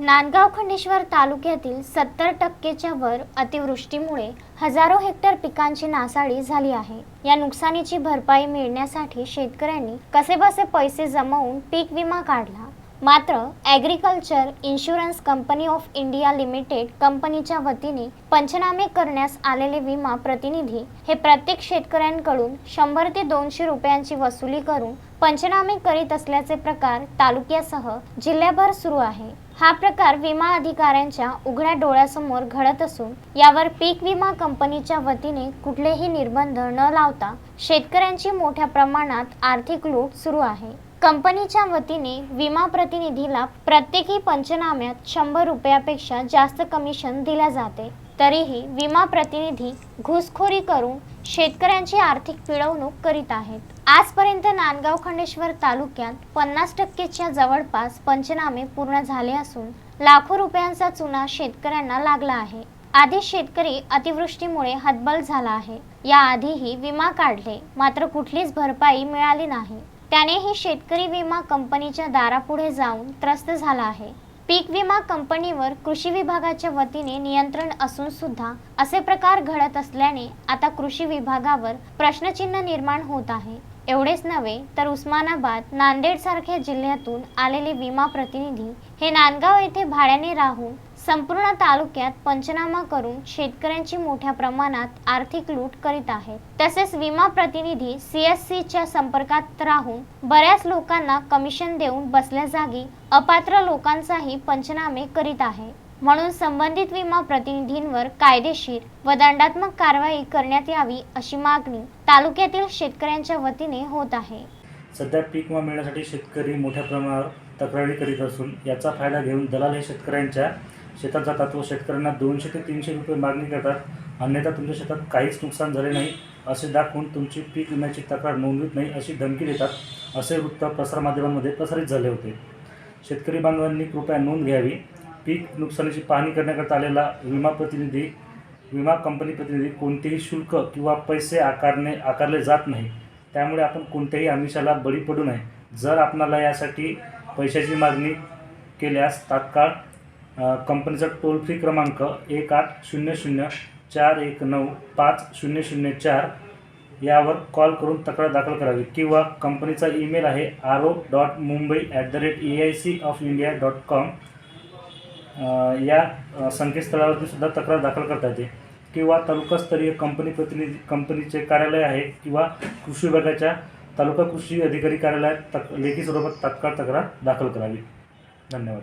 नांदगाव खंडेश्वर तालुक्यातील सत्तर टक्केच्या वर अतिवृष्टीमुळे हजारो हेक्टर पिकांची नासाडी झाली आहे. या नुकसानीची भरपाई मिळण्यासाठी शेतकऱ्यांनी कसेबसे पैसे जमवून पीक विमा काढला मात्र agriculture insurance company of India limited कंपनीच्या वतीने पंचनामे करण्यास आलेले विमा प्रतिनिधी हे प्रत्येक शेतकऱ्यांकडून शंभर ते दोनशे रुपयांची वसुली करून पंचनामे करीत असल्याचे प्रकार तालुक्यासह जिल्ह्याभर सुरू आहे. हा प्रकार विमा अधिकाऱ्यांच्या उघड्या डोळ्यासमोर घडत असून यावर पीक विमा कंपनीच्या वतीने कुठलेही निर्बंध न लावता शेतकऱ्यांची मोठ्या प्रमाणात आर्थिक लूट सुरू आहे. कंपनीच्या वतीने विमा प्रतिनिधीला प्रत्येकी पंचनाम्यात शंभर रुपयापेक्षा जास्त कमिशन दिल्या जाते. तरीही विमा प्रतिनिधी घुसखोरी करून शेतकऱ्यांची आर्थिक पिळवणूक करीत आहेत. आजपर्यंत नांदगाव खंडेश्वर तालुक्यात पन्नास टक्केच्या जवळपास पंचनामे पूर्ण झाले असून लाखो रुपयांचा चुना शेतकऱ्यांना लागला आहे. आधी शेतकरी अतिवृष्टीमुळे हतबल झाला आहे. याआधीही विमा काढले मात्र कुठलीच भरपाई मिळाली नाही. त्यानेही शेतकरी विमा कंपनीच्या दारापुढे जाऊन त्रस्त झाला आहे. पीक विमा कंपनीवर कृषी विभागाच्या वतीने नियंत्रण असून सुद्धा असे प्रकार घडत असल्याने आता कृषी विभागावर प्रश्नचिन्ह निर्माण होत आहे. एवढेच नव्हे तर उस्मानाबाद नांदेड सारख्या जिल्ह्यातून आलेले विमा प्रतिनिधी हे नांदगाव येथे भाड्याने राहून संपूर्ण तालुक्यात पंचनामा करून शेतकऱ्यांची मोठ्या प्रमाणात आर्थिक लूट करीत आहेत. तसेच विमा प्रतिनिधी सीएससीच्या संपर्कात राहून बऱ्याच लोकांना कमिशन देऊन बसल्या जागी अपात्र लोकांचाही पंचनामे करीत आहे. म्हणून संबंधित विमा प्रतिनिधींवर कायदेशीर व दंडात्मक कारवाई करण्यात यावी अशी मागणी तालुक्यातील शेतकऱ्यांच्या वतीने होत आहे. सध्या पीक विमा मिळण्यासाठी शेतकरी मोठ्या प्रमाणावर तक्रारी करीत असून याचा फायदा घेऊन दलाल हे शेतकऱ्यांच्या शेतात जातात व शेतकऱ्यांना दोनशे ते तीनशे रुपये मागणी करतात. अन्यथा तुमच्या शेतात काहीच नुकसान झाले नाही असे दाखवून तुमची पीक विम्याची तक्रार नोंदवित नाही अशी धमकी देतात असे वृत्त प्रसारमाध्यमांमध्ये प्रसारित झाले होते. शेतकरी बांधवांनी कृपया नोंद घ्यावी. पीक नुकसानीची पाहणी करण्याकरता आलेला विमा प्रतिनिधी विमा कंपनी प्रतिनिधी कोणतेही शुल्क किंवा पैसे आकारणे आकारले जात नाही. त्यामुळे आपण कोणत्याही आमिषाला बळी पडू नये. जर आपणाला यासाठी पैशाची मागणी केल्यास तात्काळ कंपनीचा टोल फ्री क्रमांक एक आठ शून्य शून्य चार एक नऊ पाच शून्य शून्य चार यावर कॉल करून तक्रार दाखल करावी किंवा कंपनीचा ईमेल आहे R O dot Mumbai at the rate A I C of India dot com या संकेतस्थळावरती सुद्धा तक्रार दाखल करता येते. किंवा तालुकास्तरीय कंपनी प्रतिनिधी कंपनीचे कार्यालय आहे किंवा कृषी विभागाच्या तालुका कृषी अधिकारी कार्यालयात तक लेखी स्वरूपात तात्काळ तक्रार दाखल करावी. धन्यवाद.